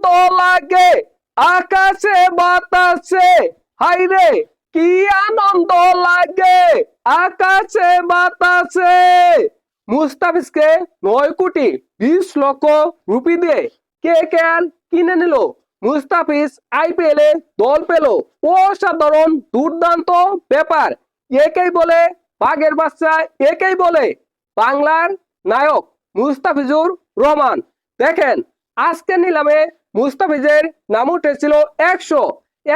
আনন্দ লাগে, আকাশে বাতাসে। হাইরে, কি আনন্দ লাগে, আকাশে বাতাসে। মুস্তাফিজকে নয় কোটি বিশ লক্ষ রুপি দিয়ে কে কে কিনে নিল? মুস্তাফিজ আইপিএল এ দল পেল। অসাধারণ দুর্দান্ত ব্যাপার। একেই বলে বাঘের বাচ্চা, একেই বলে বাংলার নায়ক মুস্তাফিজুর রহমান। দেখেন আজকে নিলামে মুস্তাফিজের নাম উঠেছিল একশো।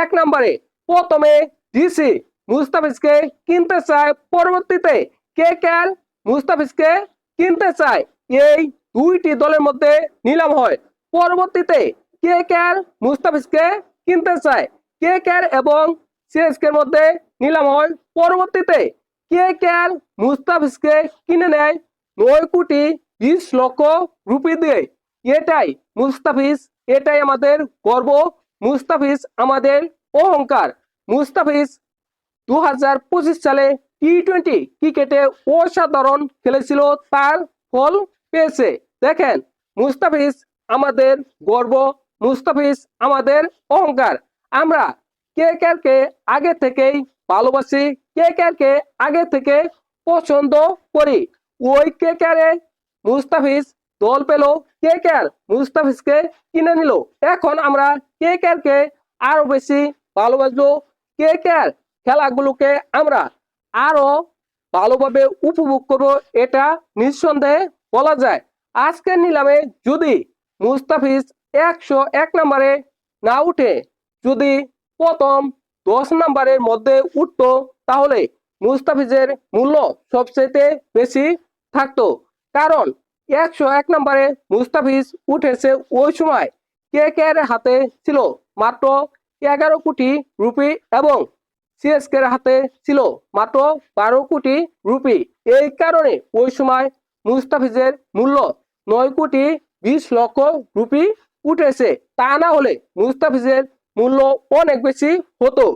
এক নম্বরে প্রথমে ডিসি মুস্তাফিজকে কিনতে চায়, পরবর্তীতে কে কে মুস্তাফিজকে কিনতে চায়, এই দুইটি দলের মধ্যে নিলাম হয়। পরবর্তীতে কে কে মুস্তাফিজকে কিনতে চায়, কে কে এবং সিএসকে মধ্যে নিলাম হয়। পরবর্তীতে কে কে মুস্তাফিজকে কিনে নেয়, নয় কোটি বিশ লক্ষ রুপি দিয়ে। এটাই মুস্তাফিজ, এটাই আমাদের গর্ব। মুস্তাফিজ আমাদের অহংকার। মুস্তাফিজ দু হাজার পঁচিশ সালে টি টোয়েন্টি ক্রিকেটে অসাধারণ খেলেছিল, তার ফল পেয়েছে। দেখেন, মুস্তাফিজ আমাদের গর্ব, মুস্তাফিজ আমাদের অহংকার। আমরা কে কে আগে থেকেই ভালোবাসি, কে কে আগে থেকে পছন্দ করি। ওই কে কে মুস্তাফিজ দল পেল, কে কে মুস্তাফিজকে কিনে নিল? এখন আমরা কে কে আরও বেশি ভালোবাসবো? কে কে খেলাগুলোকে আমরা আরও ভালোভাবে উপভোগ করব এটা নিঃসন্দেহে বলা যায়। আজকের নিলামে যদি মুস্তাফিজ একশো এক নম্বরে না উঠে, যদি প্রথম দশ নম্বরের মধ্যে উঠতো, তাহলে মুস্তাফিজের মূল্য সবচেয়ে বেশি থাকতো। কারণ একশো এক নম্বরে মুস্তাফিজ উঠেছে ওই সময়। কে কে এর হাতে ছিল? মাত্র এগারো কোটি রুপি এবং সিএসকে এর হাতে ছিল মাত্র বারো কোটি রুপি। এই কারণে ওই সময় মুস্তাফিজের মূল্য নয় কোটি বিশ লক্ষ রুপি উঠেছে। তা না হলে মুস্তাফিজের মূল্য অনেক বেশি হতো।